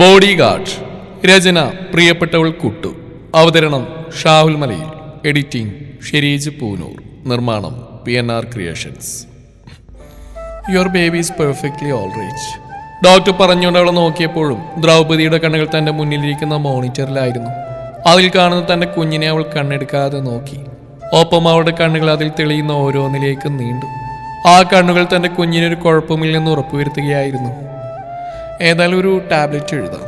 Body guard രചന പ്രിയപ്പെട്ടവൾ കുട്ടു. അവതരണം ഷാഹുൽ മലയിൽ. എഡിറ്റിംഗ് ഷെരീജ് പൂനൂർ. നിർമ്മാണം P N R creations. Your baby is perfectly all right doctor പറഞ്ഞുകൊണ്ട് അവളെ നോക്കിയപ്പോഴും ദ്രൗപദിയുടെ കണ്ണുകൾ തന്റെ മുന്നിലിരിക്കുന്ന മോണിറ്ററിലായിരുന്നു. അതിൽ കാണുന്ന തന്റെ കുഞ്ഞിനെ അവൾ കണ്ണെടുക്കാതെ നോക്കി. ഒപ്പം അവളുടെ കണ്ണുകൾ അതിൽ തെളിയുന്ന ഓരോന്നിലേക്ക് നീണ്ടു. ആ കണ്ണുകൾ തന്റെ കുഞ്ഞിനൊരു കുഴപ്പമില്ലെന്ന് ഉറപ്പുവരുത്തുകയായിരുന്നു. ഏതായാലും ഒരു ടാബ്ലറ്റ് എഴുതാം.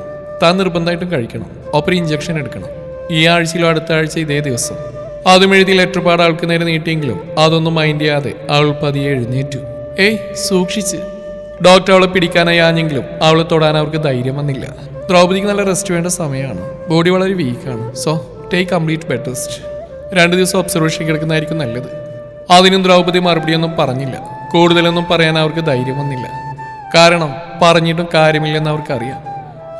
താൻ നിർബന്ധമായിട്ടും കഴിക്കണം. ഒപ്പം ഇഞ്ചക്ഷൻ എടുക്കണം. ഈ ആഴ്ചയിലോ അടുത്ത ആഴ്ച ഇതേ ദിവസം. ആദ്യം എഴുതി ലെറ്റർ പാട് ആൾക്ക് നേരെ നീട്ടിയെങ്കിലും അതൊന്നും മൈൻഡ് ചെയ്യാതെ അവൾ പതിയെ എഴുന്നേറ്റു. ഏയ് സൂക്ഷിച്ച്. ഡോക്ടർ അവളെ പിടിക്കാനായി ആഞ്ഞെങ്കിലും അവളെ തൊടാൻ അവർക്ക് ധൈര്യം വന്നില്ല. ദ്രൗപദിക്ക് നല്ല റെസ്റ്റ് വേണ്ട സമയമാണ്. ബോഡി വളരെ വീക്കാണ് so take complete bed rest രണ്ട് ദിവസം ഒബ്സർവേഷൻ കിടക്കുന്നതായിരിക്കും നല്ലത്. അതിനും ദ്രൗപദി മറുപടിയൊന്നും പറഞ്ഞില്ല. കൂടുതലൊന്നും പറയാൻ അവർക്ക് ധൈര്യം വന്നില്ല. കാരണം പറഞ്ഞിട്ടും കാര്യമില്ലെന്ന് അവർക്കറിയാം.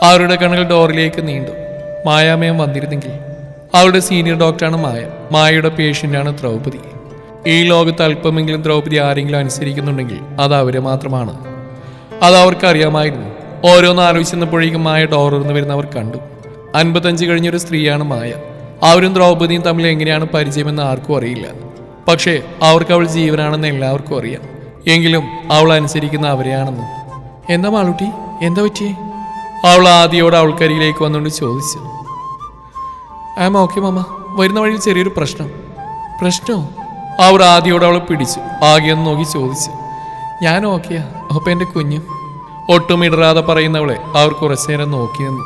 അവരുടെ കണ്ണുകൾ ഡോറിലേക്ക് നീണ്ടു. മായാമയം വന്നിരുന്നെങ്കിൽ അവരുടെ സീനിയർ ഡോക്ടറാണ് മായ. മായയുടെ പേഷ്യന്റാണ് ദ്രൗപദി. ഈ ലോകത്ത് അല്പമെങ്കിലും ദ്രൗപദി ആരെങ്കിലും അനുസരിക്കുന്നുണ്ടെങ്കിൽ അത് അവരെ മാത്രമാണ്. അത് അവർക്കറിയാമായിരുന്നു. ഓരോന്ന് ആലോചിച്ചപ്പോഴേക്കും മായ ഡോറിന്ന് വരുന്നവർ കണ്ടു. അൻപത്തഞ്ച് കഴിഞ്ഞൊരു സ്ത്രീയാണ് മായ. അവരും ദ്രൗപദിയും തമ്മിൽ എങ്ങനെയാണ് പരിചയമെന്ന് ആർക്കും അറിയില്ല. പക്ഷേ അവർക്ക് അവൾ ജീവനാണെന്ന് എല്ലാവർക്കും അറിയാം. എങ്കിലും അവൾ അനുസരിക്കുന്ന അവരെയാണെന്നും എന്താ മാളൂട്ടി? എന്താ പറ്റിയേ? അവൾ ആദ്യയോട് അവൾക്കരികിലേക്ക് വന്നുകൊണ്ട് ചോദിച്ചു. ഐ എം ഓക്കെ മാമ. വരുന്ന വഴിയിൽ ചെറിയൊരു പ്രശ്നം. പ്രശ്നമോ അവർ ആദ്യയോട് അവളെ പിടിച്ചു. ആകെയൊന്ന് നോക്കി ചോദിച്ചു. ഞാൻ ഓക്കെയാ ഒപ്പം എന്റെ കുഞ്ഞു? ഒട്ടും ഇടറാതെ പറയുന്നവളെ അവർ കുറച്ചു നേരം നോക്കി നിന്നു.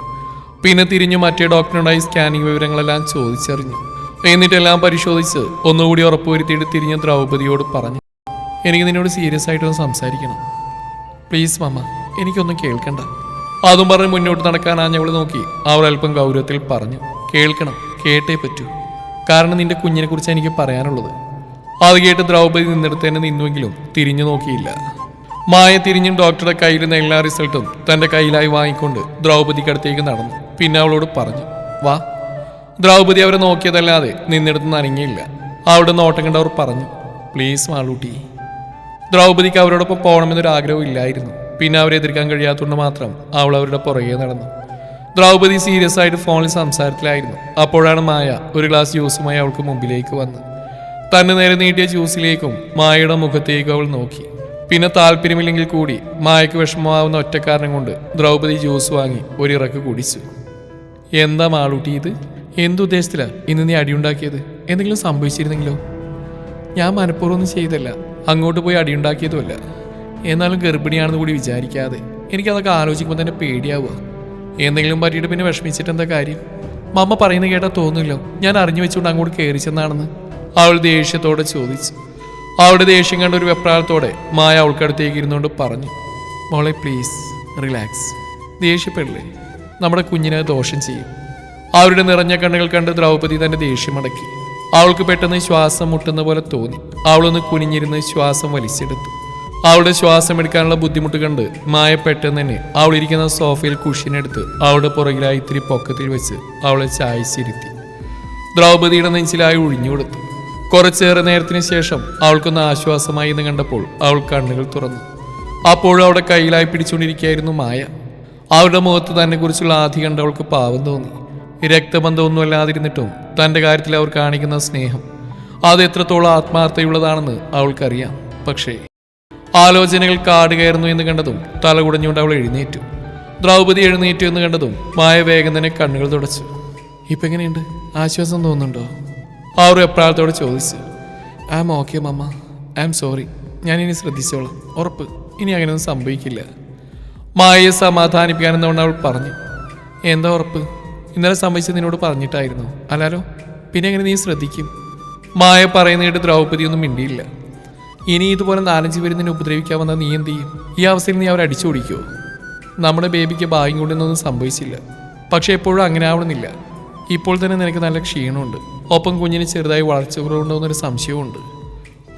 പിന്നെ തിരിഞ്ഞു മറ്റേ ഡോക്ടറിനോടായി സ്കാനിങ് വിവരങ്ങളെല്ലാം ചോദിച്ചറിഞ്ഞു. എന്നിട്ടെല്ലാം പരിശോധിച്ച് ഒന്നുകൂടി ഉറപ്പുവരുത്തിയിട്ട് തിരിഞ്ഞ് ദ്രൗപതിയോട് പറഞ്ഞു. എനിക്ക് നിന്നോട് സീരിയസ് ആയിട്ടൊന്ന് സംസാരിക്കണം. പ്ലീസ് മമ്മ എനിക്കൊന്നും കേൾക്കണ്ട. അതും പറഞ്ഞ് മുന്നോട്ട് നടക്കാൻ ആഞ്ഞവൾ നോക്കി അവർ അല്പം ഗൗരവത്തിൽ പറഞ്ഞു കേൾക്കണം കേട്ടേ പറ്റൂ. കാരണം നിന്റെ കുഞ്ഞിനെ കുറിച്ച് എനിക്ക് പറയാനുള്ളത്. അത് കേട്ട് ദ്രൗപദി നിന്നിടത്ത് തന്നെ നിന്നുവെങ്കിലും തിരിഞ്ഞു നോക്കിയില്ല. മായ തിരിഞ്ഞും ഡോക്ടറുടെ കയ്യിലിരുന്ന എല്ലാ റിസൾട്ടും തന്റെ കയ്യിലായി വാങ്ങിക്കൊണ്ട് ദ്രൗപദിക്കടുത്തേക്ക് നടന്നു. പിന്നെ അവളോട് പറഞ്ഞു വാ. ദ്രൗപദി അവരെ നോക്കിയതല്ലാതെ നിന്നിടത്ത് നനങ്ങിയില്ല അവളുടെ നോട്ടം കണ്ടവർ പറഞ്ഞു പ്ലീസ് മാളൂട്ടി ദ്രൗപദിക്ക് അവരോടൊപ്പം പോകണമെന്നൊരു ആഗ്രഹം ഇല്ലായിരുന്നു. പിന്നെ അവരെ എതിർക്കാൻ കഴിയാത്തതുകൊണ്ട് മാത്രം അവൾ അവരുടെ പുറകെ നടന്നു. ദ്രൗപദി സീരിയസ് ആയിട്ട് ഫോണിൽ സംസാരത്തിലായിരുന്നു. അപ്പോഴാണ് മായ ഒരു ഗ്ലാസ് ജ്യൂസുമായി അവൾക്ക് മുമ്പിലേക്ക് വന്ന് തന്നെ നേരെ നീട്ടിയ ജ്യൂസിലേക്കും മായയുടെ മുഖത്തേക്കും അവൾ നോക്കി. പിന്നെ താല്പര്യമില്ലെങ്കിൽ കൂടി മായക്ക് വിഷമമാവുന്ന ഒറ്റക്കാരനം കൊണ്ട് ദ്രൗപദി ജ്യൂസ് വാങ്ങി ഒരിറക്ക് കുടിച്ചു. എന്താ മാളൂട്ടി ഇത്? എന്തുദ്ദേശത്തിലാ ഇന്ന് നീ അടിയുണ്ടാക്കിയത്? എന്തെങ്കിലും സംഭവിച്ചിരുന്നെങ്കിലോ? ഞാൻ മനഃപൂർവം ചെയ്തല്ല അങ്ങോട്ട് പോയി അടിയുണ്ടാക്കിയതുമല്ല. എന്നാലും ഗർഭിണിയാണെന്ന് കൂടി വിചാരിക്കാതെ എനിക്കതൊക്കെ ആലോചിക്കുമ്പോൾ തന്നെ പേടിയാവുക. എന്തെങ്കിലും പറ്റിയിട്ട് പിന്നെ വിഷമിച്ചിട്ട് എന്താ കാര്യം? മമ്മ പറയുന്നത് കേട്ടാൽ തോന്നില്ലോ ഞാൻ അറിഞ്ഞു വെച്ചുകൊണ്ട് അങ്ങോട്ട് കയറി ചെന്നാണെന്ന്. അവൾ ദേഷ്യത്തോടെ ചോദിച്ചു. അവളുടെ ദേഷ്യം കണ്ട ഒരു വെപ്രാളത്തോടെ മായ അവൾക്കടുത്തേക്ക് ഇരുന്നുകൊണ്ട് പറഞ്ഞു. മോളെ പ്ലീസ് റിലാക്സ് ദേഷ്യപ്പെടില്ലേ? നമ്മുടെ കുഞ്ഞിനെ ദോഷം ചെയ്യും. അവരുടെ നിറഞ്ഞ കണ്ണുകൾ കണ്ട് ദ്രൗപദി തന്റെ ദേഷ്യമടക്കി അവൾക്ക് പെട്ടെന്ന് ശ്വാസം മുട്ടുന്ന പോലെ തോന്നി. അവളൊന്ന് കുനിഞ്ഞിരുന്ന് ശ്വാസം വലിച്ചെടുത്തു. അവളുടെ ശ്വാസം എടുക്കാനുള്ള ബുദ്ധിമുട്ട് കണ്ട് മായ പെട്ടെന്ന് തന്നെ അവളിരിക്കുന്ന സോഫയിൽ കുഷിനെടുത്ത് അവളുടെ പുറകിലായി ഇത്തിരി പൊക്കത്തിൽ വെച്ച് അവളെ ചായച്ചിരുത്തി ദ്രൗപതിയുടെ നെഞ്ചിലായി ഒഴിഞ്ഞു കൊടുത്തു. കുറച്ചേറെ നേരത്തിന് ശേഷം അവൾക്കൊന്ന് ആശ്വാസമായി എന്ന് കണ്ടപ്പോൾ അവൾ കണ്ണുകൾ തുറന്നു. അപ്പോഴും അവിടെ കയ്യിലായി പിടിച്ചുകൊണ്ടിരിക്കുകയായിരുന്നു മായ. അവളുടെ മുഖത്ത് തന്നെ കുറിച്ചുള്ള ആധി കണ്ട് അവൾക്ക് പാവം തോന്നി. രക്തബന്ധമൊന്നുമല്ലാതിരുന്നിട്ടും തന്റെ കാര്യത്തിൽ അവർ കാണിക്കുന്ന സ്നേഹം അത് എത്രത്തോളം ആത്മാർത്ഥതയുള്ളതാണെന്ന് അവൾക്കറിയാം. പക്ഷേ ആലോചനകൾ കാട് കയറുന്നു എന്ന് കണ്ടതും തല കുടഞ്ഞുകൊണ്ട് അവൾ എഴുന്നേറ്റു. ദ്രൗപദി എഴുന്നേറ്റു എന്ന് കണ്ടതും മായ വേഗം തന്നെ കണ്ണുകൾ തുടച്ചു. ഇപ്പം എങ്ങനെയുണ്ട്? ആശ്വാസം തോന്നുന്നുണ്ടോ? ഒരു എപ്രാളത്തോടെ ചോദിച്ചു. I am okay mamma. I am sorry ഞാൻ ഇനി ശ്രദ്ധിച്ചോളാം. ഉറപ്പ്. ഇനി അങ്ങനെയൊന്നും സംഭവിക്കില്ല. മായയെ സമാധാനിപ്പിക്കാനെന്നുകൊണ്ട് അവൾ പറഞ്ഞു. എന്താ ഉറപ്പ്? ഇന്നലെ സംഭവിച്ചത് നിന്നോട് പറഞ്ഞിട്ടായിരുന്നു. അല്ലാലോ? പിന്നെ എങ്ങനെ നീ ശ്രദ്ധിക്കും? മായ പറയുന്ന കേട്ട് ദ്രൗപദി ഒന്നും മിണ്ടിയില്ല. ഇനി ഇതുപോലെ നാലഞ്ച് പേര് നിന്നെ ഉപദ്രവിക്കാൻ വന്നാൽ നീ എന്ത് ചെയ്യും? ഈ അവസ്ഥയിൽ നീ അവരെ അടിച്ചു ഓടിക്കുമോ നമ്മുടെ ബേബിക്ക് ഭാഗ്യം കൊണ്ടൊന്നും സംഭവിച്ചില്ല. പക്ഷെ എപ്പോഴും അങ്ങനെ ആവണമെന്നില്ല. ഇപ്പോൾ തന്നെ നിനക്ക് നല്ല ക്ഷീണമുണ്ട്. ഒപ്പം കുഞ്ഞിന് ചെറുതായി വളർച്ച കുറവുണ്ടോയെന്നൊരു സംശയമുണ്ട്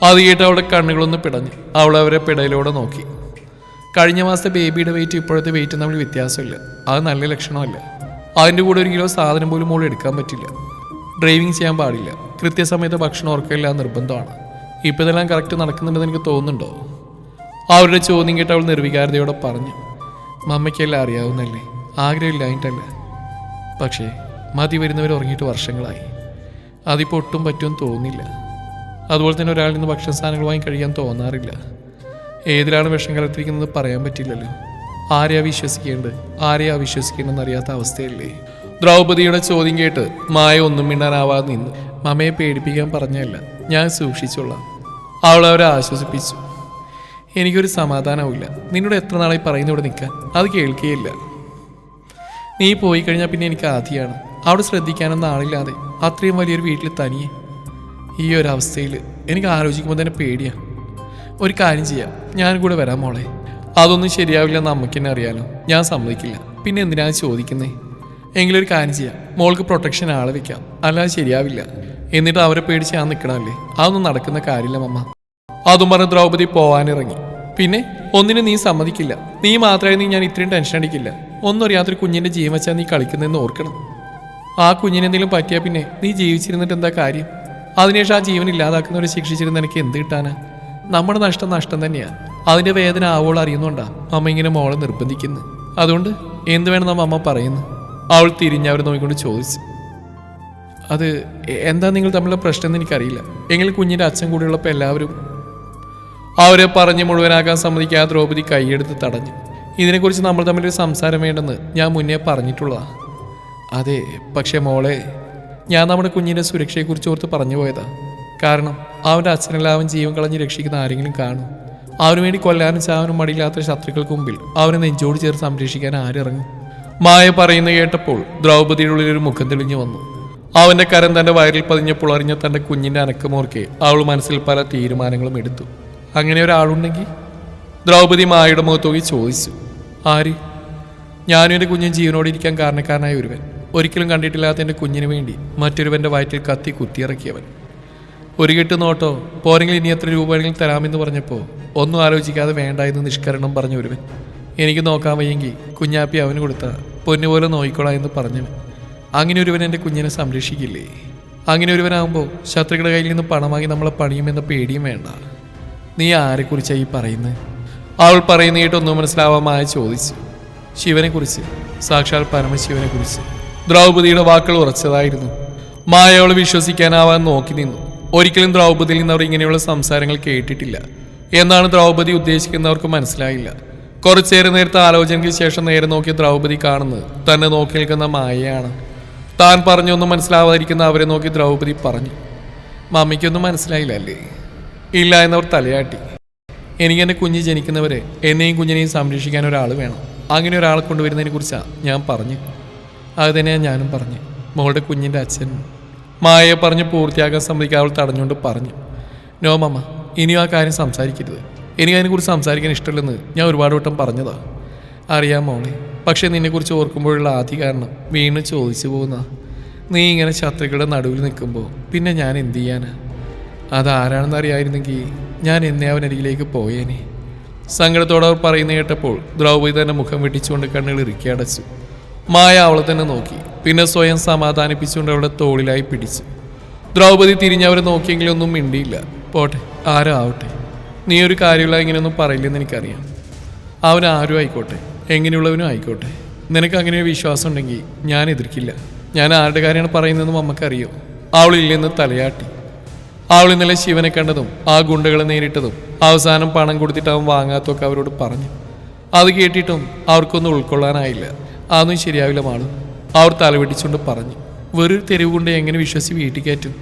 അത് കേട്ട് അവളുടെ കണ്ണുകളൊന്ന് പിടഞ്ഞു അവൾ അവരെ പിടയിലൂടെ നോക്കി. കഴിഞ്ഞ മാസത്തെ ബേബിയുടെ വെയിറ്റ് ഇപ്പോഴത്തെ വെയിറ്റ് തമ്മിൽ വ്യത്യാസമില്ല. അത് നല്ല ലക്ഷണമല്ല. അതിന്റെ കൂടെ ഒരു കിലോ സാധനം പോലും മോൾ എടുക്കാൻ പറ്റില്ല. ഡ്രൈവിംഗ് ചെയ്യാൻ പാടില്ല. കൃത്യസമയത്ത് ഭക്ഷണം ഓർക്കില്ല നിർബന്ധമാണ്. ഇപ്പം ഇതെല്ലാം കറക്റ്റ് നടക്കുന്നുണ്ടെന്ന് എനിക്ക് തോന്നുന്നുണ്ടോ? അവരുടെ ചോദ്യം കേട്ട് അവൾ നിർവികാരതയോടെ പറഞ്ഞു. മമ്മയ്ക്കെല്ലാം അറിയാവുന്നല്ലേ ആഗ്രഹമില്ലായിട്ടല്ല പക്ഷേ മതി വരുന്നവർ ഉറങ്ങിയിട്ട് വർഷങ്ങളായി. അതിപ്പോൾ ഒട്ടും പറ്റുമെന്ന് തോന്നില്ല. അതുപോലെ തന്നെ ഒരാളിൽ നിന്ന് ഭക്ഷണ സാധനങ്ങൾ വാങ്ങി കഴിയാൻ തോന്നാറില്ല. ഏതിലാണ് വിഷം കലർത്തിരിക്കുന്നത് പറയാൻ പറ്റില്ലല്ലോ. ആരെയാ വിശ്വസിക്കേണ്ടത്? ആരെയാ വിശ്വസിക്കേണ്ടെന്ന് അറിയാത്ത അവസ്ഥയല്ലേ? ദ്രൗപദിയുടെ ചോദ്യം കേട്ട് മായ ഒന്നും മിണ്ടാനാവാതെ നിന്നു. മമയെ പേടിപ്പിക്കാൻ പറഞ്ഞല്ല. ഞാൻ സൂക്ഷിച്ചോളാം. അവൾ അവരെ ആശ്വസിപ്പിച്ചു. എനിക്കൊരു സമാധാനമില്ല നിന്നോട് എത്ര നാളായി പറയുന്നവിടെ നിൽക്കാൻ? അത് കേൾക്കുകയില്ല നീ പോയി കഴിഞ്ഞാൽ പിന്നെ എനിക്ക് ആധിയാണ്. അവിടെ ശ്രദ്ധിക്കാനൊന്നും ആളില്ലാതെ. അത്രയും വലിയൊരു വീട്ടിൽ തനിയെ. ഈ ഒരു അവസ്ഥയിൽ എനിക്ക് ആലോചിക്കുമ്പോൾ തന്നെ പേടിയാണ് ഒരു കാര്യം ചെയ്യാം. ഞാൻ കൂടെ വരാം മോളെ. അതൊന്നും ശരിയാവില്ലെന്ന് അമ്മയ്ക്ക് തന്നെ അറിയാലോ. ഞാൻ സമ്മതിക്കില്ല. പിന്നെ എന്തിനാണ് ചോദിക്കുന്നേ? എങ്കിലൊരു കാര്യം ചെയ്യാം. മോൾക്ക് പ്രൊട്ടക്ഷൻ ആളെ വെക്കാം. അല്ലാതെ ശരിയാവില്ല. എന്നിട്ട് അവരെ പേടിച്ച് ഞാൻ നിൽക്കണമല്ലേ അതൊന്നും നടക്കുന്ന കാര്യമില്ല മമ്മ. അതും പറഞ്ഞ് ദ്രൗപദി പോവാനിറങ്ങി. പിന്നെ ഒന്നിനും നീ സമ്മതിക്കില്ല. നീ മാത്രമായിരുന്നു ഞാൻ ഇത്രയും ടെൻഷൻ അടിക്കില്ല. ഒന്നും അറിയാത്തൊരു കുഞ്ഞിന്റെ ജീവൻ വെച്ചാൽ നീ കളിക്കുന്നതെന്ന് ഓർക്കണം. ആ കുഞ്ഞിനെന്തെങ്കിലും പറ്റിയാൽ പിന്നെ നീ ജീവിച്ചിരുന്നിട്ട് എന്താ കാര്യം? അതിനുശേഷം ആ ജീവൻ ഇല്ലാതാക്കുന്നവരെ ശിക്ഷിച്ചിരുന്ന എനിക്ക് എന്ത് കിട്ടാനാ? നമ്മുടെ നഷ്ടം നഷ്ടം തന്നെയാണ് അതിന്റെ വേദന ആവോൾ അറിയുന്നുണ്ടാ അമ്മ ഇങ്ങനെ മോളെ നിർബന്ധിക്കുന്നു. അതുകൊണ്ട് എന്ത് വേണമെന്ന് അമ്മ പറയുന്നു. അവൾ തിരിഞ്ഞവരെ നോക്കിക്കൊണ്ട് ചോദിച്ചു. അത് എന്താ നിങ്ങൾ തമ്മിലുള്ള പ്രശ്നം എന്ന് എനിക്കറിയില്ല. എങ്കിൽ കുഞ്ഞിന്റെ അച്ഛൻ കൂടിയുള്ളപ്പോൾ എല്ലാവരും അവരെ പറഞ്ഞ് മുഴുവനാക്കാൻ സമ്മതിക്കാതെ ദ്രൗപദി കൈയെടുത്ത് തടഞ്ഞു. ഇതിനെക്കുറിച്ച് നമ്മൾ തമ്മിലൊരു സംസാരം വേണ്ടെന്ന് ഞാൻ മുന്നേ പറഞ്ഞിട്ടുള്ളതാണ് അതെ പക്ഷേ മോളെ ഞാൻ നമ്മുടെ കുഞ്ഞിന്റെ സുരക്ഷയെക്കുറിച്ച് ഓർത്ത് പറഞ്ഞു പോയതാ. കാരണം അവന്റെ അച്ഛനെല്ലാവൻ ജീവൻ കളഞ്ഞ് രക്ഷിക്കുന്ന ആരെങ്കിലും കാണും. അവന് വേണ്ടി കൊല്ലാനും ചാവാനും മടിയില്ലാത്ത ശത്രുക്കൾക്ക് മുമ്പിൽ അവനെ നെഞ്ചോട് ചേർത്ത് സംരക്ഷിക്കാൻ ആരിറങ്ങും? മായ പറയുന്നത് കേട്ടപ്പോൾ ദ്രൗപദിയുടെ ഉള്ളിൽ ഒരു മുഖം തെളിഞ്ഞു വന്നു. അവന്റെ കരം തന്റെ വയറിൽ പതിഞ്ഞപ്പോൾ അറിഞ്ഞ തന്റെ കുഞ്ഞിന്റെ അനക്കമോർക്കെ അവൾ മനസ്സിൽ പല തീരുമാനങ്ങളും എടുത്തു. അങ്ങനെ ഒരാളുണ്ടെങ്കിൽ ദ്രൗപദി മായയുടെ മുഖത്തോക്കി ചോദിച്ചു. ആര്? ഞാനും എന്റെ കുഞ്ഞും ജീവനോടെ ഇരിക്കാൻ കാരണക്കാരനായ ഒരുവൻ. ഒരിക്കലും കണ്ടിട്ടില്ലാത്ത എന്റെ കുഞ്ഞിന് വേണ്ടി മറ്റൊരുവന്റെ വയറ്റിൽ കത്തി കുത്തിയിറക്കിയവൻ. ഒരു കെട്ട് നോട്ടോ പോരെങ്കിൽ ഇനി എത്ര രൂപ വേണമെങ്കിൽ തരാമെന്ന് പറഞ്ഞപ്പോൾ ഒന്നും ആലോചിക്കാതെ വേണ്ട എന്ന് നിഷ്കരണം പറഞ്ഞ ഒരുവൻ. എനിക്ക് നോക്കാൻ വയ്യെങ്കിൽ കുഞ്ഞാപ്പി അവന് കൊടുത്ത പൊന്നുപോലെ നോയിക്കോളാം എന്ന് പറഞ്ഞവൻ. അങ്ങനെ ഒരുവൻ എന്റെ കുഞ്ഞിനെ സംരക്ഷിക്കില്ലേ? അങ്ങനെ ഒരുവനാകുമ്പോൾ ശത്രുക്കളുടെ കയ്യിൽ നിന്ന് പണം വാങ്ങി നമ്മളെ പണിയുമെന്ന പേടിയും വേണ്ട. നീ ആരെക്കുറിച്ചാണ് ഈ പറയുന്നത് അവൾ പറയുന്ന കേട്ടൊന്നും മനസ്സിലാവാമായ ചോദിച്ചു. ശിവനെക്കുറിച്ച് സാക്ഷാൽ പരമശിവനെക്കുറിച്ച്. ദ്രൗപദിയുടെ വാക്കുകൾ ഉറച്ചതായിരുന്നു. മായ അവൾ വിശ്വസിക്കാനാവാൻ നോക്കി നിന്നു. ഒരിക്കലും ദ്രൗപദിയിൽ നിന്ന് അവർ ഇങ്ങനെയുള്ള സംസാരങ്ങൾ കേട്ടിട്ടില്ല. എന്നാണ് ദ്രൗപദി ഉദ്ദേശിക്കുന്നവർക്ക് മനസ്സിലായില്ല. കുറച്ചേറെ നേരത്തെ ആലോചനയ്ക്ക് ശേഷം നേരെ നോക്കിയ ദ്രൗപദി കാണുന്നത് തന്നെ നോക്കി നിൽക്കുന്ന മായയാണ്. താൻ പറഞ്ഞൊന്നും മനസ്സിലാവാതിരിക്കുന്ന അവരെ നോക്കി ദ്രൗപദി പറഞ്ഞു. മമ്മിക്കൊന്നും മനസ്സിലായില്ല അല്ലേ ഇല്ല എന്നവർ തലയാട്ടി. എനിക്ക് എന്റെ കുഞ്ഞ് ജനിക്കുന്നവരെ എന്നെയും കുഞ്ഞിനെയും സംരക്ഷിക്കാൻ ഒരാൾ വേണം. അങ്ങനെ ഒരാളെ കൊണ്ടുവരുന്നതിനെ കുറിച്ചാണ് ഞാൻ പറഞ്ഞു. അത് തന്നെയാണ് ഞാനും പറഞ്ഞു. മോളുടെ കുഞ്ഞിന്റെ അച്ഛൻ. മായയെ പറഞ്ഞ് പൂർത്തിയാക്കാൻ സമ്മതിക്കാൻ അവൾ തടഞ്ഞുകൊണ്ട് പറഞ്ഞു. നോ മമ്മ ഇനിയും ആ കാര്യം സംസാരിക്കരുത്. എനിക്ക് അതിനെക്കുറിച്ച് സംസാരിക്കാൻ ഇഷ്ടമില്ലെന്ന് ഞാൻ ഒരുപാട് വട്ടം പറഞ്ഞതാണ് അറിയാം മോളെ. പക്ഷേ നിന്നെക്കുറിച്ച് ഓർക്കുമ്പോഴുള്ള ആദ്യ കാരണം വീണ് ചോദിച്ചു പോകുന്ന നീ ഇങ്ങനെ ശത്രുക്കളുടെ നടുവിൽ നിൽക്കുമ്പോൾ പിന്നെ ഞാൻ എന്ത് ചെയ്യാനാ? അതാരാണെന്ന് അറിയായിരുന്നെങ്കിൽ ഞാൻ എന്നേ അവനരികിലേക്ക് പോയേനെ. സങ്കടത്തോടെ അവർ പറയുന്ന കേട്ടപ്പോൾ ദ്രൗപദി തന്നെ മുഖം വെട്ടിച്ചുകൊണ്ട് കണ്ണുകൾ ഇറുക്കി അടച്ചു. മായ അവളെ തന്നെ നോക്കി പിന്നെ സ്വയം സമാധാനിപ്പിച്ചുകൊണ്ട് അവളുടെ തോളിലായി പിടിച്ചു. ദ്രൗപദി തിരിഞ്ഞവരെ നോക്കിയെങ്കിലും ഒന്നും മിണ്ടിയില്ല. പോട്ടെ ആരോ ആവട്ടെ. നീ ഒരു കാര്യമില്ല ഇങ്ങനെയൊന്നും പറയില്ലെന്ന് എനിക്കറിയാം. അവൻ ആരും ആയിക്കോട്ടെ. എങ്ങനെയുള്ളവനും ആയിക്കോട്ടെ. നിനക്ക് അങ്ങനെ വിശ്വാസം ഉണ്ടെങ്കിൽ ഞാൻ എതിർക്കില്ല. ഞാൻ ആരുടെ കാര്യമാണ് പറയുന്നതെന്നും അമ്മക്കറിയോ? അവളില്ലെന്ന് തലയാട്ടി. അവൾ ഇന്നലെ ശിവനെ കണ്ടതും ആ ഗുണ്ടകളെ നേരിട്ടതും അവസാനം പണം കൊടുത്തിട്ട് അവൻ വാങ്ങാത്തൊക്കെ അവരോട് പറഞ്ഞു. അത് കേട്ടിട്ടും അവർക്കൊന്നും ഉൾക്കൊള്ളാനായില്ല. അതൊന്നും ശരിയാവില്ല മാളു. അവർ തലവെട്ടിച്ചുകൊണ്ട് പറഞ്ഞു. വെറൊരു തെരുവ് കൊണ്ട് എങ്ങനെ വിശ്വസിച്ച് വീട്ടിൽ കയറ്റും?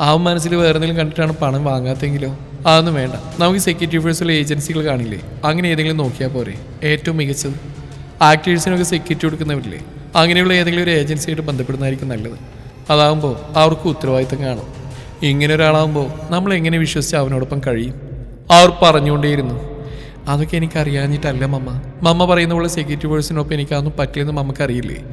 ആ മനസ്സിൽ വേറെ എന്തെങ്കിലും കണ്ടിട്ടാണ് പണം വാങ്ങാത്തെങ്കിലോ? അതൊന്നും വേണ്ട. നമുക്ക് സെക്യൂരിറ്റി ഫോഴ്സുള്ള ഏജൻസികൾ കാണില്ലേ? അങ്ങനെ ഏതെങ്കിലും നോക്കിയാൽ പോരെ. ഏറ്റവും മികച്ചത്. ആക്ടേഴ്സിനൊക്കെ സെക്യൂരിറ്റി കൊടുക്കുന്നവരില്ലേ അങ്ങനെയുള്ള ഏതെങ്കിലും ഒരു ഏജൻസിയായിട്ട് ബന്ധപ്പെടുന്നതായിരിക്കും നല്ലത്. അതാകുമ്പോൾ അവർക്ക് ഉത്തരവാദിത്തം കാണും. ഇങ്ങനെ ഒരാളാകുമ്പോൾ നമ്മൾ എങ്ങനെ വിശ്വസിച്ച് അവനോടൊപ്പം കഴിയും? അവർ പറഞ്ഞുകൊണ്ടേയിരുന്നു അതൊക്കെ എനിക്ക് അറിയാഞ്ഞിട്ടല്ല മമ്മ. മമ്മ പറയുന്ന പോലെ സെക്യൂരിറ്റി ഫോഴ്സിനൊപ്പം എനിക്കതൊന്നും പറ്റില്ലെന്ന് മമ്മക്കറിയില്ലേ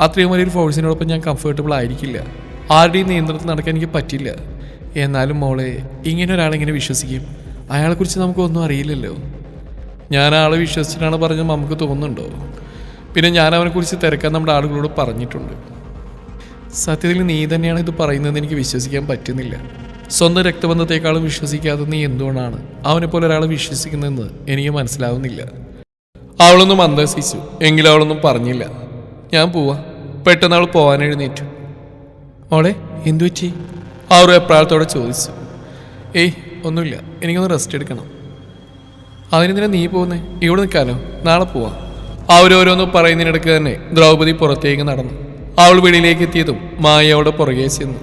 അത്രയും വലിയൊരു ഫോഴ്സിനോടൊപ്പം ഞാൻ കംഫർട്ടബിൾ ആയിരിക്കില്ല. ആരുടെയും നിയന്ത്രണത്തിൽ നടക്കാൻ എനിക്ക് പറ്റില്ല. എന്നാലും മോളെ ഇങ്ങനെ ഒരാളെങ്ങനെ വിശ്വസിക്കും. അയാളെക്കുറിച്ച് നമുക്കൊന്നും അറിയില്ലല്ലോ. ഞാൻ ആളെ വിശ്വസിച്ചിട്ടാണ് പറഞ്ഞത് നമുക്ക് തോന്നുന്നുണ്ടോ? പിന്നെ ഞാൻ അവനെക്കുറിച്ച് തിരക്കാൻ നമ്മുടെ ആളുകളോട് പറഞ്ഞിട്ടുണ്ട്. സത്യത്തിൽ നീ തന്നെയാണ് ഇത് പറയുന്നത് എനിക്ക് വിശ്വസിക്കാൻ പറ്റുന്നില്ല. സ്വന്തം രക്തബന്ധത്തെക്കാളും വിശ്വസിക്കാതെ നീ എന്തുകൊണ്ടാണ് പോലെ ഒരാളെ വിശ്വസിക്കുന്നതെന്ന് എനിക്ക് മനസ്സിലാവുന്നില്ല. അവളൊന്നും അന്തസിച്ചു എങ്കിലും അവളൊന്നും പറഞ്ഞില്ല. ഞാൻ പോവാ. പെട്ടെന്ന് അവൾ പോവാൻ എഴുന്നേറ്റു. മോളെ എന്തു പറ്റി? അവർ എപ്രാളത്തോടെ ചോദിച്ചു. ഏയ് ഒന്നുമില്ല. എനിക്കൊന്ന് റെസ്റ്റ് എടുക്കണം. അതിനെന്തിനാ നീ പോകുന്നേ? ഇവിടെ നിൽക്കാനോ നാളെ പോവാം. അവരോരോന്ന് പറയുന്നതിനിടയ്ക്ക് തന്നെ ദ്രൗപദി പുറത്തേക്ക് നടന്നു. അവൾ വെളിയിലേക്ക് എത്തിയതും മായ അവളുടെ പുറകെ ചെന്നു.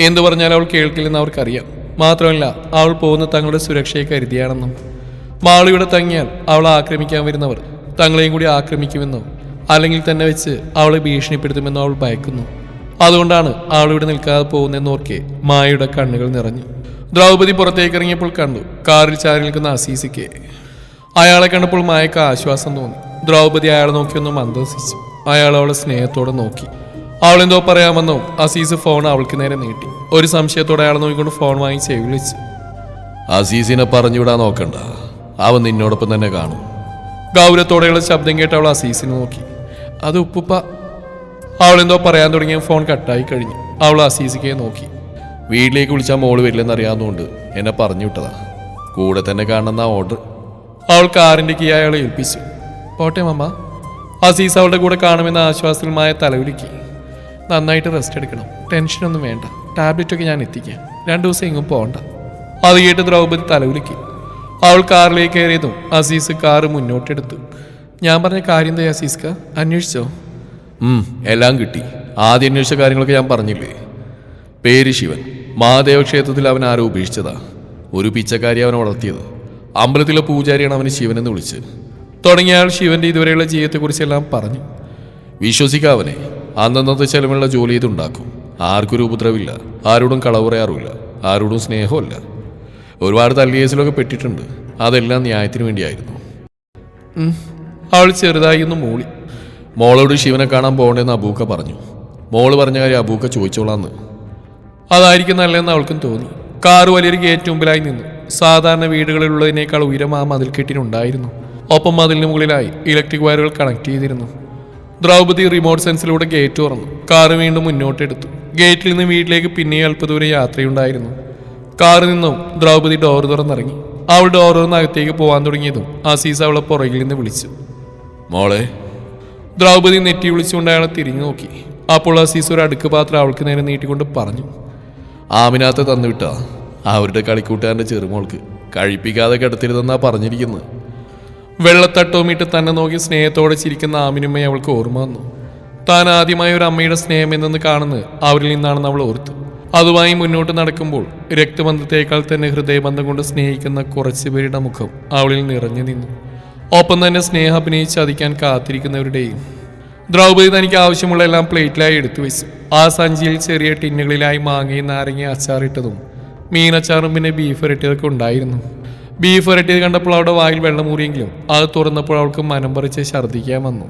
എന്തു പറഞ്ഞാൽ അവൾ കേൾക്കില്ലെന്ന് അവർക്കറിയാം. മാത്രമല്ല അവൾ പോകുന്ന തങ്ങളുടെ സുരക്ഷയെ കരുതിയാണെന്നും. മാളിവിടെ തങ്ങിയാൽ അവളെ ആക്രമിക്കാൻ വരുന്നവർ തങ്ങളെയും കൂടി ആക്രമിക്കുമെന്നോ അല്ലെങ്കിൽ തന്നെ വെച്ച് അവളെ ഭീഷണിപ്പെടുത്തുമെന്നോ അവൾ ഭയക്കുന്നു. അതുകൊണ്ടാണ് ആളിവിടെ ഇവിടെ നിൽക്കാതെ പോകുന്നതെന്നോർക്കെ മായയുടെ കണ്ണുകൾ നിറഞ്ഞു. ദ്രൗപദി പുറത്തേക്ക് ഇറങ്ങിയപ്പോൾ കണ്ടു കാറിൽ ചാരി നിൽക്കുന്ന അസീസിക്ക് അയാളെ കണ്ടപ്പോൾ മായക്ക് ആശ്വാസം തോന്നി. ദ്രൗപദി അയാളെ നോക്കിയൊന്ന് മന്ദസിച്ചു. അയാൾ അവളെ സ്നേഹത്തോടെ നോക്കി. അവളെന്തോ പറയാമെന്നോ അസീസ് ഫോൺ അവൾക്ക് നേരെ നീട്ടി. ഒരു സംശയത്തോടെ അയാളെ നോക്കിക്കൊണ്ട് ഫോൺ വാങ്ങി ചെവി വിളിച്ചു അസീസിനെ പറഞ്ഞുവിടാൻ നോക്കണ്ട. അവൻ നിന്നോടൊപ്പം തന്നെ കാണും. ഗൗരവത്തോടെയുള്ള ശബ്ദം കേട്ട് അവൾ അസീസിനെ നോക്കി. അത് ഉപ്പുപ്പ അവളെന്തോ പറയാൻ തുടങ്ങിയ ഫോൺ കട്ടായി കഴിഞ്ഞു. അവൾ അസീസിക്കെ നോക്കി. വീട്ടിലേക്ക് വിളിച്ചാൽ മോൾ വരില്ലെന്ന് അറിയാവുന്നതുകൊണ്ട് എന്നെ പറഞ്ഞു വിട്ടതാ. കൂടെ തന്നെ കാണുന്ന ഓർഡർ അവൾ കാറിന്റെ കീ അയാളെ ഏൽപ്പിച്ചു. പോട്ടെ മമ്മ അസീസ് അവളുടെ കൂടെ കാണുമെന്ന ആശ്വാസമായ മായ തലവിളിക്കി നന്നായിട്ട് റെസ്റ്റ് എടുക്കണം. ടെൻഷനൊന്നും വേണ്ട. ടാബ്ലറ്റ് ഒക്കെ ഞാൻ എത്തിക്കാം. രണ്ടു ദിവസം എങ്ങും പോകണ്ട അത് കേട്ട് ദ്രൗപദി തലവിളിക്കി അവൾ കാറിലേക്ക് കയറിയതും അസീസ് കാറ് മുന്നോട്ടെടുത്തു. ഞാൻ പറഞ്ഞ കാര്യം എന്താ അസീസ്ക? അന്വേഷിച്ചോ? എല്ലാം കിട്ടി. ആദ്യം അന്വേഷിച്ച കാര്യങ്ങളൊക്കെ ഞാൻ പറഞ്ഞില്ലേ? പേര് ശിവൻ. മഹാദേവ ക്ഷേത്രത്തിൽ അവൻ ആരോ ഉപേക്ഷിച്ചതാ. ഒരു പിച്ചക്കാരി അവനെ വളർത്തിയത്. അമ്പലത്തിലെ പൂജാരിയാണ് അവന് ശിവനെന്ന് വിളിച്ച് തുടങ്ങിയ ആൾ ശിവന്റെ ഇതുവരെയുള്ള ജീവിതത്തെക്കുറിച്ചെല്ലാം പറഞ്ഞു. വിശ്വസിക്കാവനെ അന്നന്നത്തെ ചെലവിലുള്ള ജോലി ഇതുണ്ടാക്കും. ആർക്കൊരു ഉപദ്രവില്ല. ആരോടും കളവുറയാറുമില്ല. ആരോടും സ്നേഹമില്ല ഒരുപാട് തല്ലിയേസിലൊക്കെ പെട്ടിട്ടുണ്ട്. അതെല്ലാം ന്യായത്തിന് വേണ്ടിയായിരുന്നു. അവൾ ചെറുതായി ഒന്ന് മൂളി. മോളോട് ശിവനെ കാണാൻ പോകണ്ടെന്ന് അബൂക്ക പറഞ്ഞു. മോൾ പറഞ്ഞ കാര്യം അബൂക്ക ചോദിച്ചോളാന്ന്. അതായിരിക്കും നല്ലതെന്ന് അവൾക്കും തോന്നി. കാറ് വലിയൊരു ഗേറ്റ് മുമ്പിലായി നിന്നു. സാധാരണ വീടുകളിലുള്ളതിനേക്കാൾ ഉയരം ആ മതിൽ കെട്ടിനുണ്ടായിരുന്നു. ഒപ്പം മതിലിന് മുകളിലായി ഇലക്ട്രിക് വയറുകൾ കണക്ട് ചെയ്തിരുന്നു. ദ്രൗപദി റിമോട്ട് സെൻസിലൂടെ ഗേറ്റ് തുറന്നു. കാറ് വീണ്ടും മുന്നോട്ടെടുത്തു. ഗേറ്റിൽ നിന്ന് വീട്ടിലേക്ക് പിന്നെയും അല്പദൂരം യാത്രയുണ്ടായിരുന്നു. കാറിൽ നിന്നും ദ്രൗപദി ഡോർ തുറന്നിറങ്ങി. അവൾ ഡോർ തുറന്ന് അകത്തേക്ക് പോകാൻ തുടങ്ങിയതും അസീസ് അവളെ പുറകിൽ നിന്ന് വിളിച്ചു. മോളെ ദ്രൗപദി നെറ്റി വിളിച്ചുകൊണ്ട് അയാളെ തിരിഞ്ഞു നോക്കി. അപ്പോൾ അസീസ് ഒരു അടുക്ക് പാത്രം അവൾക്ക് നേരെ നീട്ടിക്കൊണ്ട് പറഞ്ഞു ആമിനാത്ത് തന്നുവിട്ടാ അവരുടെ കളിക്കൂട്ടുകാരന്റെ ചെറുമോൾക്ക് കഴിപ്പിക്കാതെ കിടത്തരുതെന്നാ പറഞ്ഞിരിക്കുന്നത്. വെള്ളത്തട്ടവും ഇട്ട് തന്നെ നോക്കി സ്നേഹത്തോടെ ചിരിക്കുന്ന ആമിനുമ്മയെ അവൾക്ക് ഓർമ്മ വന്നു. താൻ ആദ്യമായി ഒരു അമ്മയുടെ സ്നേഹം എന്നെന്ന് കാണുന്നത് അവരിൽ നിന്നാണെന്ന് അവൾ ഓർത്തു. അതുമായി മുന്നോട്ട് നടക്കുമ്പോൾ രക്തബന്ധത്തേക്കാൾ തന്നെ ഹൃദയബന്ധം കൊണ്ട് സ്നേഹിക്കുന്ന കുറച്ച് പേരുടെ മുഖം അവളിൽ നിറഞ്ഞു നിന്നു. ഒപ്പം തന്നെ സ്നേഹം അഭിനയിച്ച് ചതിക്കാൻ കാത്തിരിക്കുന്നവരുടെയും. ദ്രൗപദി തനിക്ക് ആവശ്യമുള്ള എല്ലാം പ്ലേറ്റിലായി എടുത്തു വെച്ചു. ആ സഞ്ചിയിൽ ചെറിയ ടിന്നുകളിലായി മാങ്ങയും നാരങ്ങയും അച്ചാറിട്ടതും മീനച്ചാറും പിന്നെ ബീഫ് ഇരട്ടിയതൊക്കെ ഉണ്ടായിരുന്നു. ബീഫ് ഇരട്ടിയത് കണ്ടപ്പോൾ അവളുടെ വായിൽ വെള്ളമൂറിയെങ്കിലും അത് തുറന്നപ്പോൾ അവൾക്ക് മനം പറിച്ച് ഛർദ്ദിക്കാൻ വന്നു.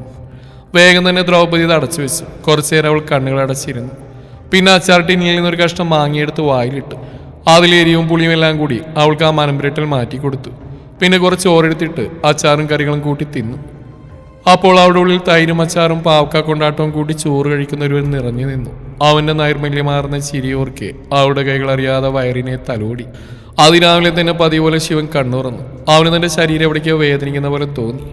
വേഗം തന്നെ ദ്രൗപദി ഇത് അടച്ചു വെച്ചു. കുറച്ചു നേരം അവൾ കണ്ണുകൾ അടച്ചിരുന്നു. പിന്നെ അച്ചാർ ടിന്നിയിൽ നിന്നൊരു കഷ്ണം മാങ്ങിയെടുത്ത് വായിലിട്ടു. അതിൽ എരിവും പുളിയും എല്ലാം കൂടി അവൾക്ക് ആ മനം പുരട്ടൽ മാറ്റി കൊടുത്തു പിന്നെ കുറച്ച് ഓരെടുത്തിട്ട് അച്ചാറും കറികളും കൂട്ടി തിന്നു. അപ്പോൾ അവിടെ ഉള്ളിൽ തൈരും അച്ചാറും പാവക്ക കൊണ്ടാട്ടവും കൂട്ടി ചോറ് കഴിക്കുന്ന ഒരുവൻ നിറഞ്ഞു നിന്നു. അവന്റെ നൈർമല്യമാർന്ന ചിരിയോർക്കെ അവളുടെ കൈകൾ അറിയാതെ വയറിനെ തലോടി. അതിരാവിലെ തന്നെ പതിപോലെ പോലെ ശിവൻ കണ്ണുറന്നു. അവന് തന്റെ ശരീരം എവിടേക്കോ വേദനിക്കുന്ന പോലെ തോന്നി.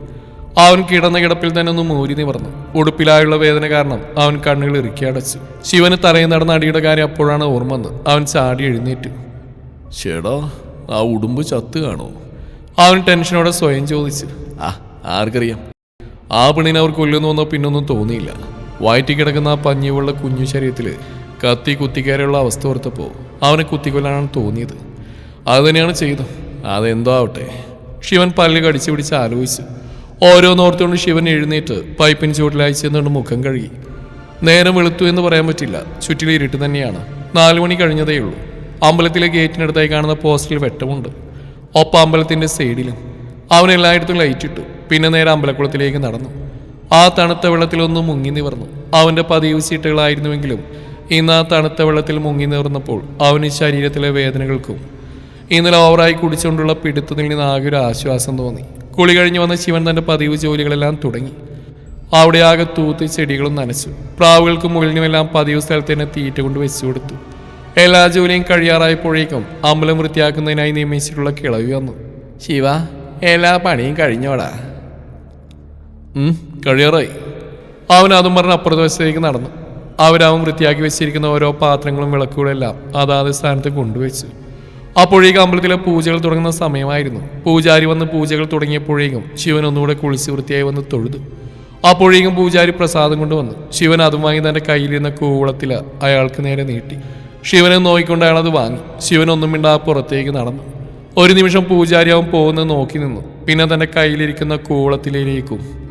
അവൻ കിടന്ന കിടപ്പിൽ തന്നെ ഒന്ന് മൂരി നിവർന്നു. ഉടുപ്പിലായുള്ള വേദന കാരണം അവൻ കണ്ണുകൾ ഇറുക്കി അടച്ചു. ശിവന് തറയിൽ നടന്ന അടിയുടെ കാര്യം അപ്പോഴാണ് ഓർമ്മ അവൻ ചാടി എഴുന്നേറ്റു. ചേടാ ആ ഉടുമ്പ് ചത്ത് കാണോ അവൻ ടെൻഷനോടെ സ്വയം ചോദിച്ചു. ആ ആർക്കറിയാം. ആ പെണ്ണിനെ അവർ കൊല്ലുന്നു എന്നോ പിന്നൊന്നും തോന്നിയില്ല. വയറ്റി കിടക്കുന്ന ആ പഞ്ഞിയുള്ള കുഞ്ഞു ശരീരത്തിൽ കത്തി കുത്തിക്കയറിയുള്ള അവസ്ഥ ഓർത്തപ്പോൾ അവനെ കുത്തിക്കൊല്ലാനാണ് തോന്നിയത്. അത് തന്നെയാണ് അതെന്തോ ആവട്ടെ. ശിവൻ പല്ല് കടിച്ചു പിടിച്ച് ആലോചിച്ചു. ഓരോന്നോർത്തുകൊണ്ട് ശിവൻ എഴുന്നേറ്റ് പൈപ്പിന് ചുവട്ടിലായി ചെന്നുകൊണ്ട് മുഖം കഴുകി. നേരം വെളുത്തു എന്ന് പറയാൻ പറ്റില്ല. ചുറ്റിലിരിട്ട് തന്നെയാണ്. നാലു മണി കഴിഞ്ഞതേ ഉള്ളൂ അമ്പലത്തിലെ ഗേറ്റിനടുത്തായി കാണുന്ന പോസ്റ്റിൽ വെട്ടമുണ്ട്. ഒപ്പം അമ്പലത്തിന്റെ സൈഡിലും. അവൻ എല്ലായിടത്തും ലൈറ്റ് ഇട്ടു. പിന്നെ നേരെ അമ്പലക്കുളത്തിലേക്ക് നടന്നു. ആ തണുത്ത വെള്ളത്തിലൊന്ന് മുങ്ങി നിവർന്നു. അവന്റെ പതിവ് ചീട്ടുകളായിരുന്നുവെങ്കിലും ഇന്ന് ആ തണുത്ത വെള്ളത്തിൽ മുങ്ങി നിവർന്നപ്പോൾ അവന് ശരീരത്തിലെ വേദനകൾക്കും ഇന്നലെ ഓവറായി കുടിച്ചുകൊണ്ടുള്ള പിടുത്തത്തിൽ നിന്ന് ആകെ ഒരു ആശ്വാസം തോന്നി. കുളി കഴിഞ്ഞ് വന്ന ശിവൻ തന്റെ പതിവ് ജോലികളെല്ലാം തുടങ്ങി. അവിടെ ആകെ തൂത്ത് ചെടികളും നനച്ചു. പ്രാവുകൾക്കും മുകളിലുമെല്ലാം പതിവ് സ്ഥലത്ത് തന്നെ തീറ്റ കൊണ്ട് വെച്ചു കൊടുത്തു എല്ലാ ജോലിയും കഴിയാറായപ്പോഴേക്കും അമ്പലം വൃത്തിയാക്കുന്നതിനായി നിയമിച്ചിട്ടുള്ള കിളവി വന്നു ശിവ എല്ലാ പണിയും കഴിഞ്ഞോടാ. കഴിയാറായി. അവൻ അതും പറഞ്ഞ അപ്പുറത്ത് വശത്തേക്ക് നടന്നു. അവരവൻ വൃത്തിയാക്കി വെച്ചിരിക്കുന്ന ഓരോ പാത്രങ്ങളും വിളക്കുകളെല്ലാം അതാത് സ്ഥാനത്ത് കൊണ്ടുവച്ചു. അപ്പോഴേക്കും അമ്പലത്തിലെ പൂജകൾ തുടങ്ങുന്ന സമയമായിരുന്നു. പൂജാരി വന്ന് പൂജകൾ തുടങ്ങിയപ്പോഴേക്കും ശിവൻ ഒന്നുകൂടെ കുളിച്ച് വൃത്തിയായി വന്ന് തൊഴുതു. അപ്പോഴേക്കും പൂജാരി പ്രസാദം കൊണ്ടുവന്നു. ശിവൻ അതുമായി തന്റെ തന്റെ കയ്യിലിരുന്ന കൂവളത്തിൽ അയാൾക്ക് നേരെ നീട്ടി. ശിവനെ നോക്കിക്കൊണ്ട് അയാളത് വാങ്ങി. ശിവനൊന്നും മിണ്ടാ പുറത്തേക്ക് നടന്നു. ഒരു നിമിഷം പൂജാരി അവൻ പോകുന്നത് നോക്കി നിന്നു. പിന്നെ തന്റെ കയ്യിലിരിക്കുന്ന കൂളത്തിലേക്കും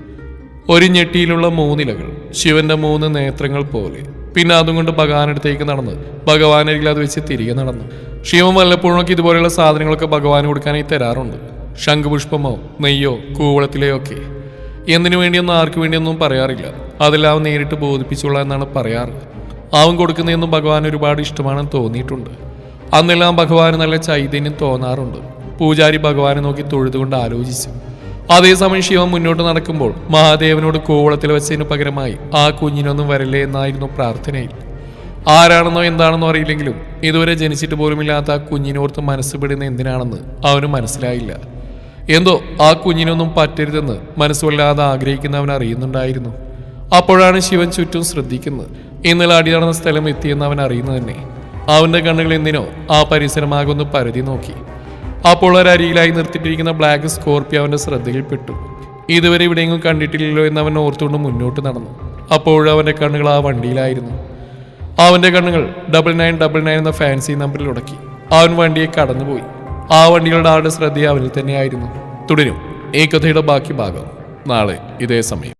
ഒരു ഞെട്ടിയിലുള്ള മൂന്നിലകൾ ശിവന്റെ മൂന്ന് നേത്രങ്ങൾ പോലെ. പിന്നെ അതും കൊണ്ട് ഭഗവാനടുത്തേക്ക് നടന്ന്. ഭഗവാനരികിൽ അത് വെച്ച് തിരികെ നടന്നു. ശിവൻ വല്ലപ്പോഴൊക്കെ ഇതുപോലെയുള്ള സാധനങ്ങളൊക്കെ ഭഗവാന് കൊടുക്കാനായി തരാറുണ്ട്. ശംഖുപുഷ്പമോ നെയ്യോ കൂവളത്തിലെയോ ഒക്കെ. എന്തിനു വേണ്ടിയൊന്നും ആർക്കു വേണ്ടിയൊന്നും പറയാറില്ല. അതെല്ലാം നേരിട്ട് ബോധിപ്പിച്ചുള്ള എന്നാണ് പറയാറ്. അവൻ കൊടുക്കുന്നതെന്നും ഭഗവാൻ ഒരുപാട് ഇഷ്ടമാണെന്ന് തോന്നിയിട്ടുണ്ട്. അന്നെല്ലാം ഭഗവാന് നല്ല ചൈതന്യം തോന്നാറുണ്ട്. പൂജാരി ഭഗവാനെ നോക്കി തൊഴുതുകൊണ്ട് ആലോചിച്ചു. അതേസമയം ശിവൻ മുന്നോട്ട് നടക്കുമ്പോൾ മഹാദേവനോട് കോവളത്തിൽ വെച്ചതിന് പകരമായി ആ കുഞ്ഞിനൊന്നും വരല്ലേ എന്നായിരുന്നു പ്രാർത്ഥനയിൽ. ആരാണെന്നോ എന്താണെന്നോ അറിയില്ലെങ്കിലും ഇതുവരെ ജനിച്ചിട്ട് പോലുമില്ലാത്ത ആ കുഞ്ഞിനോർത്ത് മനസ്സ് പെടുന്ന എന്തിനാണെന്ന് അവന് മനസ്സിലായില്ല. എന്തോ ആ കുഞ്ഞിനൊന്നും പറ്റരുതെന്ന് മനസ്സുവല്ലാതെ ആഗ്രഹിക്കുന്നവൻ അറിയുന്നുണ്ടായിരുന്നു. അപ്പോഴാണ് ശിവൻ ചുറ്റും ശ്രദ്ധിക്കുന്നത്. ഇന്നലെ അടി നടന്ന സ്ഥലം എത്തിയെന്ന് അവൻ അറിയുന്നു തന്നെ. അവന്റെ കണ്ണുകൾ എന്തിനോ ആ പരിസരമാകൊന്ന് പരതി നോക്കി. അപ്പോൾ ഒരരിയിലായി നിർത്തിയിട്ടിരിക്കുന്ന ബ്ലാക്ക് സ്കോർപ്പിയോ അവന്റെ ശ്രദ്ധയിൽപ്പെട്ടു. ഇതുവരെ ഇവിടെയെങ്കിലും കണ്ടിട്ടില്ലല്ലോ എന്ന് അവൻ ഓർത്തുകൊണ്ട് മുന്നോട്ട് നടന്നു. അപ്പോഴും അവന്റെ കണ്ണുകൾ ആ വണ്ടിയിലായിരുന്നു. അവന്റെ കണ്ണുകൾ ഡബിൾ നയൻ ഡബിൾ നയൻ എന്ന ഫാൻസി നമ്പറിൽ ഉടക്കി. അവൻ വണ്ടിയെ കടന്നുപോയി. ആ വണ്ടികളുടെ ആളുടെ ശ്രദ്ധ അവനിൽ തന്നെയായിരുന്നു. തുടരും. ഈ കഥയുടെ ബാക്കി ഭാഗം നാളെ ഇതേ സമയം.